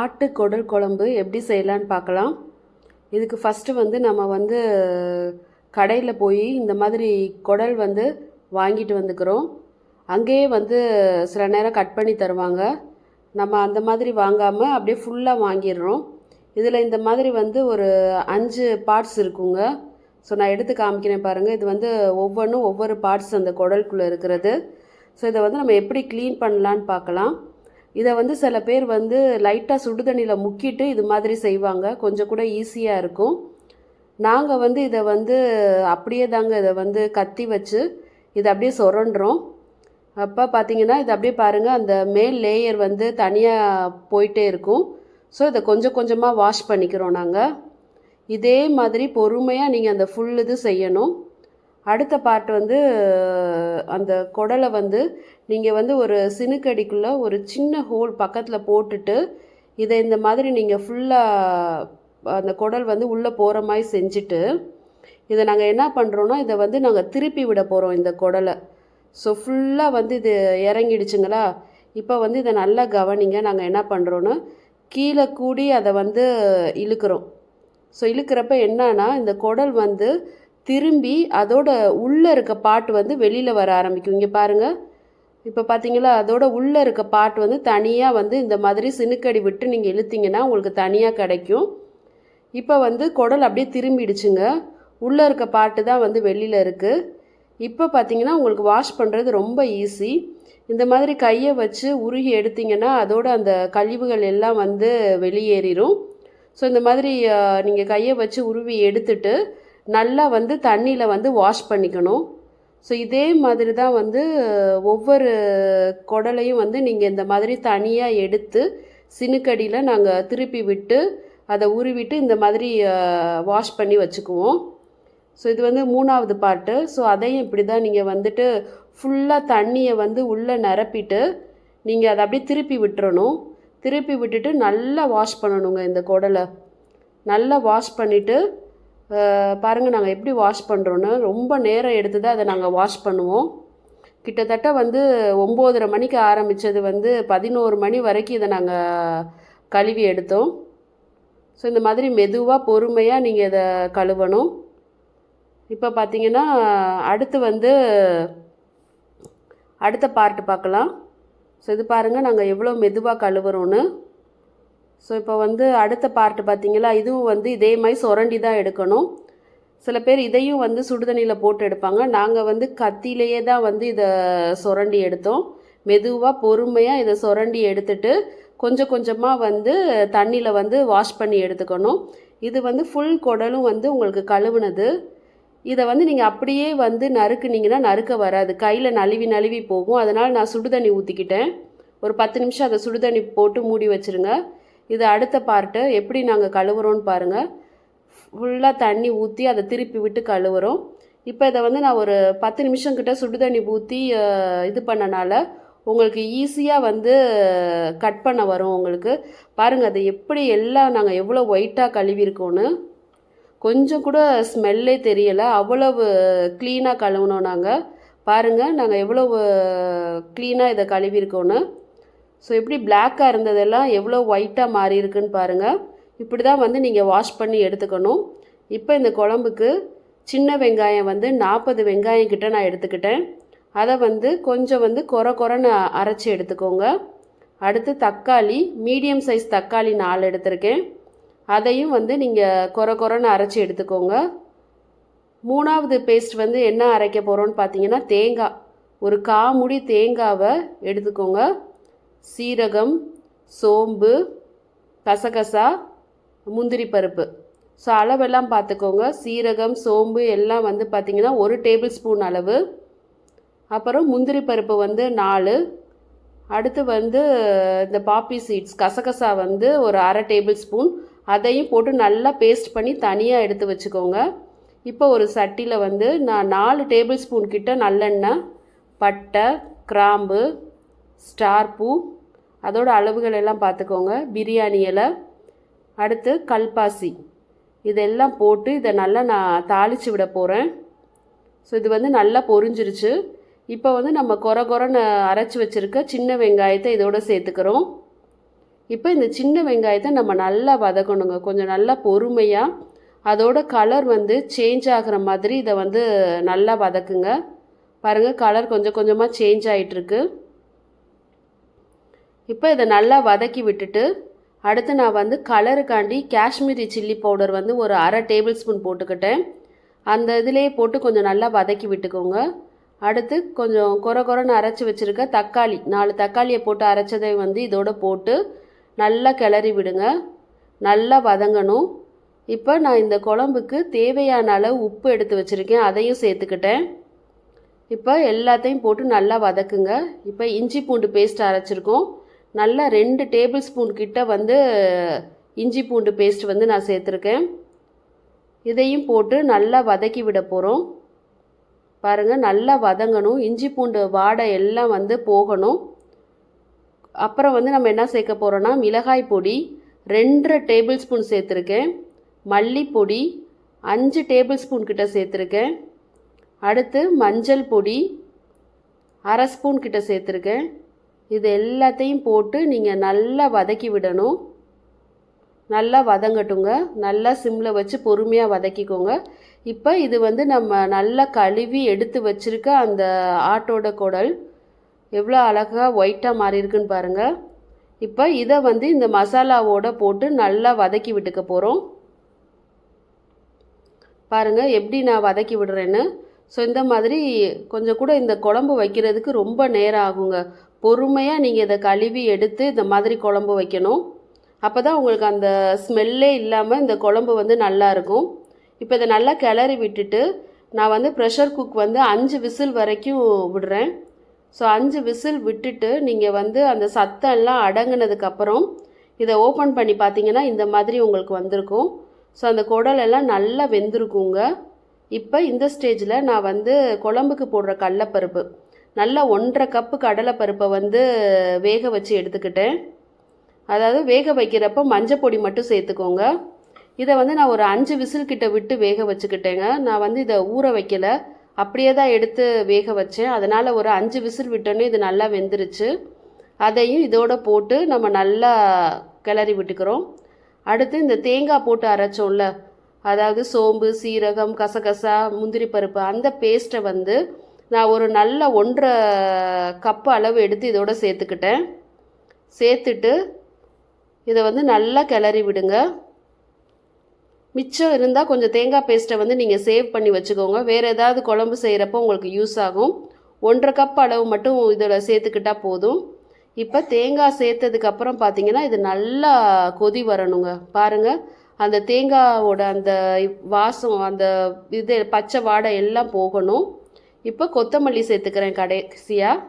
ஆட்டு குடல் குழம்பு எப்படி செய்யலான்னு பார்க்கலாம். இதுக்கு ஃபஸ்ட்டு வந்து நம்ம வந்து கடையில் போய் இந்த மாதிரி குடல் வந்து வாங்கிட்டு வந்துக்கிறோம். அங்கேயே வந்து சில நேரம் கட் பண்ணி தருவாங்க. நம்ம அந்த மாதிரி வாங்காமல் அப்படியே ஃபுல்லாக வாங்கிடுறோம். இதில் இந்த மாதிரி வந்து ஒரு அஞ்சு பார்ட்ஸ் இருக்குங்க. ஸோ நான் எடுத்து காமிக்கிறேன் பாருங்கள் இது வந்து ஒவ்வொன்றும் ஒவ்வொரு பார்ட்ஸ் அந்த குடலுக்குள்ளே இருக்கிறது. ஸோ இதை வந்து நம்ம எப்படி க்ளீன் பண்ணலான்னு பார்க்கலாம். இதை வந்து சில பேர் வந்து லைட்டாக சுடுதண்ணியில் முக்கிட்டு இது மாதிரி செய்வாங்க. கொஞ்சம் கூட ஈஸியாக இருக்கும். நாங்கள் வந்து இதை வந்து அப்படியே தாங்க இதை வந்து கத்தி வச்சு இதை அப்படியே சுரண்டுறோம். அப்போ பார்த்தீங்கன்னா இது அப்படியே பாருங்கள் அந்த மேல் லேயர் வந்து தனியாக போயிட்டே இருக்கும். ஸோ இதை கொஞ்சம் கொஞ்சமாக வாஷ் பண்ணிக்கிறோம் நாங்கள் இதே மாதிரி பொறுமையாக நீங்கள் அந்த ஃபுல் இது செய்யணும். அடுத்த பார்ட் வந்து அந்த குடலை வந்து நீங்கள் வந்து ஒரு சினுக்கடிக்குள்ளே ஒரு சின்ன ஹோல் பக்கத்தில் போட்டுட்டு இதை இந்த மாதிரி நீங்கள் ஃபுல்லாக அந்த குடல் வந்து உள்ளே போகிற மாதிரி செஞ்சுட்டு இதை நாங்கள் என்ன பண்ணுறோன்னா இதை வந்து நாங்கள் திருப்பி விட போகிறோம் இந்த குடலை. ஸோ ஃபுல்லாக வந்து இது இறங்கிடுச்சுங்களா? இப்போ வந்து இதை நல்லா கவனிங்க நாங்கள் என்ன பண்ணுறோன்னா கீழே கூடி அதை வந்து இழுக்கிறோம். ஸோ இழுக்கிறப்ப என்னன்னா இந்த குடல் வந்து திரும்பி அதோட உள்ளே இருக்க பாட்டு வந்து வெளியில் வர ஆரம்பிக்கும். இங்கே பாருங்கள் இப்போ பார்த்தீங்களா அதோட உள்ளே இருக்க பாட்டு வந்து தனியாக வந்து இந்த மாதிரி சினுக்கடி விட்டு நீங்கள் இழுத்தீங்கன்னா உங்களுக்கு தனியாக கிடைக்கும். இப்போ வந்து குடல் அப்படியே திரும்பிடுச்சுங்க. உள்ளே இருக்க பாட்டு தான் வந்து வெளியில் இருக்குது இப்போ பார்த்தீங்கன்னா உங்களுக்கு வாஷ் பண்ணுறது ரொம்ப ஈஸி இந்த மாதிரி கையை வச்சு உருகி எடுத்தீங்கன்னா அதோட அந்த கழிவுகள் எல்லாம் வந்து வெளியேறிடும் ஸோ இந்த மாதிரி நீங்கள் கையை வச்சு உருவி எடுத்துட்டு நல்லா வந்து தண்ணியில் வந்து வாஷ் பண்ணிக்கணும். ஸோ இதே மாதிரி தான் வந்து ஒவ்வொரு குடலையும் வந்து நீங்கள் இந்த மாதிரி தனியாக எடுத்து சினுக்கடியில் நாங்கள் திருப்பி விட்டு அதை உருவிட்டு இந்த மாதிரி வாஷ் பண்ணி வச்சுக்குவோம். ஸோ இது வந்து மூணாவது பாட்டு ஸோ அதையும் இப்படி தான் நீங்கள் வந்துட்டு ஃபுல்லாக தண்ணியை வந்து உள்ளே நிரப்பிட்டு நீங்கள் அதை அப்படியே திருப்பி விட்டுறணும். திருப்பி விட்டுட்டு நல்லா வாஷ் பண்ணணுங்க இந்த குடலை. நல்லா வாஷ் பண்ணிவிட்டு பாருங்கள் நாங்கள் எப்படி வாஷ் பண்ணுறோன்னு ரொம்ப நேரம் எடுத்து தான் அதை நாங்கள் வாஷ் பண்ணுவோம். கிட்டத்தட்ட வந்து ஒம்போதரை மணிக்கு ஆரம்பித்தது வந்து பதினோரு மணி வரைக்கும் இதை நாங்கள் கழுவி எடுத்தோம். ஸோ இந்த மாதிரி மெதுவாக பொறுமையாக நீங்கள் இதை கழுவணும். இப்போ பார்த்தீங்கன்னா அடுத்து வந்து அடுத்த பார்ட்டு பார்க்கலாம். ஸோ இது பாருங்கள் நாங்கள் எவ்வளோ மெதுவாக கழுவுறோன்னு ஸோ இப்போ வந்து அடுத்த பார்ட்டு பார்த்திங்களா இதுவும் வந்து இதே மாதிரி சுரண்டி தான் எடுக்கணும். சில பேர் இதையும் வந்து சுடுதண்ணியில் போட்டு எடுப்பாங்க. நாங்கள் வந்து கத்திலேயே தான் வந்து இதை சுரண்டி எடுத்தோம். மெதுவாக பொறுமையாக இதை சுரண்டி எடுத்துட்டு கொஞ்சம் கொஞ்சமாக வந்து தண்ணியில் வந்து வாஷ் பண்ணி எடுத்துக்கணும். இது வந்து ஃபுல் குடலும் வந்து உங்களுக்கு கழுவுனது. இதை வந்து நீங்கள் அப்படியே வந்து நறுக்குனீங்கன்னா நறுக்க வராது. கையில் நழுவி நழுவி போகும். அதனால் நான் சுடுதண்ணி ஊற்றிக்கிட்டேன் ஒரு பத்து நிமிஷம் அதை சுடுதண்ணி போட்டு மூடி வச்சுருங்க. இது அடுத்த பார்ட்டு எப்படி நாங்கள் கழுவுறோன்னு பாருங்கள் ஃபுல்லாக தண்ணி ஊற்றி அதை திருப்பி விட்டு கழுவுறோம். இப்போ இதை வந்து நான் ஒரு பத்து நிமிஷம் கிட்ட சுடுதண்ணி ஊற்றி இது பண்ணனால உங்களுக்கு ஈஸியாக வந்து கட் பண்ண வரும் உங்களுக்கு. பாருங்கள் அது எப்படி எல்லாம் நாங்கள் எவ்வளோ ஒயிட்டாக கழுவிருக்கோன்னு கொஞ்சம் கூட ஸ்மெல்லே தெரியலை. அவ்வளவு க்ளீனாக கழுவுனோம் நாங்கள் பாருங்கள் நாங்கள் எவ்வளவு க்ளீனாக இதை கழுவிருக்கோன்னு ஸோ எப்படி பிளாக்காக இருந்ததெல்லாம் எவ்வளோ ஒயிட்டாக மாறி இருக்குன்னு பாருங்கள் இப்படி தான் வந்து நீங்கள் வாஷ் பண்ணி எடுத்துக்கணும். இப்போ இந்த குழம்புக்கு சின்ன வெங்காயம் வந்து நாற்பது வெங்காயம் கிட்ட நான் எடுத்துக்கிட்டேன். அதை வந்து கொஞ்சம் வந்து கொர கொரன்னு அரைச்சி எடுத்துக்கோங்க. அடுத்து தக்காளி மீடியம் சைஸ் தக்காளி நாலு எடுத்திருக்கேன். அதையும் வந்து நீங்கள் கொர கொரன்னு அரைச்சி எடுத்துக்கோங்க. மூணாவது பேஸ்ட் வந்து என்ன அரைக்க போகிறோன்னு பார்த்தீங்கன்னா தேங்காய். ஒரு காமுடி தேங்காவை எடுத்துக்கோங்க. சீரகம் சோம்பு கசகசா முந்திரி பருப்பு. ஸோ அளவெல்லாம் பார்த்துக்கோங்க. சீரகம் சோம்பு எல்லாம் வந்து பார்த்திங்கன்னா ஒரு டேபிள் ஸ்பூன் அளவு. அப்புறம் முந்திரி பருப்பு வந்து நாலு. அடுத்து வந்து இந்த பாப்பி சீட்ஸ் கசகசா வந்து ஒரு அரை டேபிள் ஸ்பூன். அதையும் போட்டு நல்லா பேஸ்ட் பண்ணி தனியாக எடுத்து வச்சுக்கோங்க. இப்போ ஒரு சட்டியில் வந்து நான் நாலு டேபிள் ஸ்பூன் கிட்ட நல்லெண்ணெய் பட்டை கிராம்பு ஸ்டார் பூ. அதோட அளவுகள் எல்லாம் பார்த்துக்கோங்க பிரியாணி இலை. அடுத்து கல்பாசி. இதெல்லாம் போட்டு இதை நல்லா நான் தாளித்து விட போகிறேன் ஸோ இது வந்து நல்லா பொரிஞ்சிருச்சு. இப்போ வந்து நம்ம கொர கொரன்னு அரைச்சி வச்சுருக்க சின்ன வெங்காயத்தை இதோட சேர்த்துக்கிறோம். இப்போ இந்த சின்ன வெங்காயத்தை நம்ம நல்லா வதக்கணுங்க. கொஞ்சம் நல்லா பொறுமையாக அதோட கலர் வந்து சேஞ்ச் ஆகிற மாதிரி இதை வந்து நல்லா வதக்குங்க. பாருங்கள் கலர் கொஞ்சம் கொஞ்சமாக சேஞ்ச் ஆகிட்டுருக்கு இப்போ இதை நல்லா வதக்கி விட்டுட்டு அடுத்து நான் வந்து கலருக்காண்டி காஷ்மீரி சில்லி பவுடர் வந்து ஒரு அரை டேபிள் ஸ்பூன் போட்டுக்கிட்டேன். அந்த இதிலேயே போட்டு கொஞ்சம் நல்லா வதக்கி விட்டுக்கோங்க. அடுத்து கொஞ்சம் குறை குறைன்னு அரைச்சி வச்சுருக்க தக்காளி நாலு தக்காளியை போட்டு அரைச்சதை வந்து இதோட போட்டு நல்லா கிளறி விடுங்க. நல்லா வதங்கணும். இப்போ நான் இந்த குழம்புக்கு தேவையான அளவு உப்பு எடுத்து வச்சுருக்கேன் அதையும் சேர்த்துக்கிட்டேன். இப்போ எல்லாத்தையும் போட்டு நல்லா வதக்குங்க. இப்போ இஞ்சி பூண்டு பேஸ்ட் அரைச்சிருக்கோம். நல்லா ரெண்டு டேபிள் ஸ்பூன் கிட்ட வந்து இஞ்சி பூண்டு பேஸ்ட் வந்து நான் சேர்த்துருக்கேன். இதையும் போட்டு நல்லா வதக்கி விட போகிறோம் பாருங்கள் நல்லா வதங்கணும். இஞ்சி பூண்டு வாடை எல்லாம் வந்து போகணும். அப்புறம் வந்து நம்ம என்ன சேர்க்க போகிறோன்னா மிளகாய் பொடி ரெண்டரை டேபிள் ஸ்பூன் சேர்த்துருக்கேன். மல்லிப்பொடி அஞ்சு டேபிள் ஸ்பூன் கிட்ட சேர்த்துருக்கேன். அடுத்து மஞ்சள் பொடி அரை ஸ்பூன் கிட்ட சேர்த்துருக்கேன். இது எல்லாத்தையும் போட்டு நீங்கள் நல்லா வதக்கி விடணும். நல்லா வதங்கட்டுங்க. நல்லா சிம்மில் வச்சு பொறுமையாக வதக்கிக்கோங்க. இப்போ இது வந்து நம்ம நல்லா கழுவி எடுத்து வச்சுருக்க அந்த ஆட்டோட குடல் எவ்வளோ அழகாக ஒயிட்டாக மாறி இருக்குன்னு பாருங்கள் இப்போ இதை வந்து இந்த மசாலாவோட போட்டு நல்லா வதக்கி விட்டுக்க போகிறோம் பாருங்கள் எப்படி நான் வதக்கி விடுறேன்னு. ஸோ இந்த மாதிரி கொஞ்சம் கூட இந்த குழம்பு வைக்கிறதுக்கு ரொம்ப நேரம் ஆகுங்க. பொறுமையாக நீங்கள் இதை கழுவி எடுத்து இந்த மாதிரி குழம்பு வைக்கணும். அப்போ தான் உங்களுக்கு அந்த ஸ்மெல்லே இல்லாமல் இந்த குழம்பு வந்து நல்லா இருக்கும். இப்போ இதை நல்லா கிளறி விட்டுட்டு நான் வந்து ப்ரெஷர் குக் வந்து அஞ்சு விசில் வரைக்கும் விடுறேன். ஸோ அஞ்சு விசில் விட்டுட்டு நீங்கள் வந்து அந்த சத்தம் எல்லாம் அடங்கினதுக்கப்புறம் இதை ஓப்பன் பண்ணி பார்த்தீங்கன்னா இந்த மாதிரி உங்களுக்கு வந்திருக்கும். ஸோ அந்த குடலெல்லாம் நல்லா வெந்திருக்குங்க. இப்போ இந்த ஸ்டேஜில் நான் வந்து குழம்புக்கு போடுற கடலப்பருப்பு. நல்லா ஒன்றரை கப்பு கடலைப்பருப்பை வந்து வேக வச்சு எடுத்துக்கிட்டேன். அதாவது வேக வைக்கிறப்ப மஞ்சள் பொடி மட்டும் சேர்த்துக்கோங்க. இதை வந்து நான் ஒரு அஞ்சு விசில் கிட்ட விட்டு வேக வச்சுக்கிட்டேங்க. நான் வந்து இதை ஊற வைக்கல. அப்படியே தான் எடுத்து வேக வச்சேன். அதனால் ஒரு அஞ்சு விசில் விட்டோன்னே இது நல்லா வெந்துருச்சு. அதையும் இதோட போட்டு நம்ம நல்லா கிளறி விட்டுக்கிறோம். அடுத்து இந்த தேங்காய் போட்டு அரைச்சோம்ல அதாவது சோம்பு சீரகம் கசகசா முந்திரி பருப்பு அந்த பேஸ்ட்டை வந்து நான் ஒரு நல்ல ஒன்றரை கப்பு அளவு எடுத்து இதோட சேர்த்துக்கிட்டேன். சேர்த்துட்டு இதை வந்து நல்லா கிளறி விடுங்க. மிச்சம் இருந்தால் கொஞ்சம் தேங்காய் பேஸ்ட்டை வந்து நீங்கள் சேவ் பண்ணி வச்சுக்கோங்க. வேறு ஏதாவது குழம்பு செய்கிறப்போ உங்களுக்கு யூஸ் ஆகும். ஒன்றரை கப் அளவு மட்டும் இதில் சேர்த்துக்கிட்டால் போதும். இப்போ தேங்காய் சேர்த்ததுக்கப்புறம் பார்த்தீங்கன்னா இது நல்லா கொதி வரணுங்க. பாருங்கள் அந்த தேங்காவோட அந்த வாசம் அந்த இது பச்சை வாடை எல்லாம் போகணும். இப்போ கொத்தமல்லி சேர்த்துக்கிறேன் கடைசியாக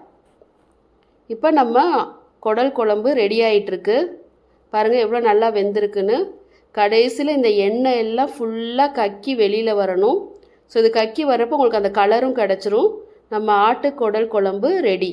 இப்போ நம்ம குடல் குழம்பு ரெடி ஆகிட்டுருக்கு பாருங்கள் எவ்வளோ நல்லா வெந்திருக்குன்னு. கடைசியில் இந்த எண்ணெய் எல்லாம் ஃபுல்லாக கக்கி வெளியில் வரணும். ஸோ இது கக்கி வரப்போ உங்களுக்கு அந்த கலரும் கிடச்சிரும். நம்ம ஆட்டு குடல் குழம்பு ரெடி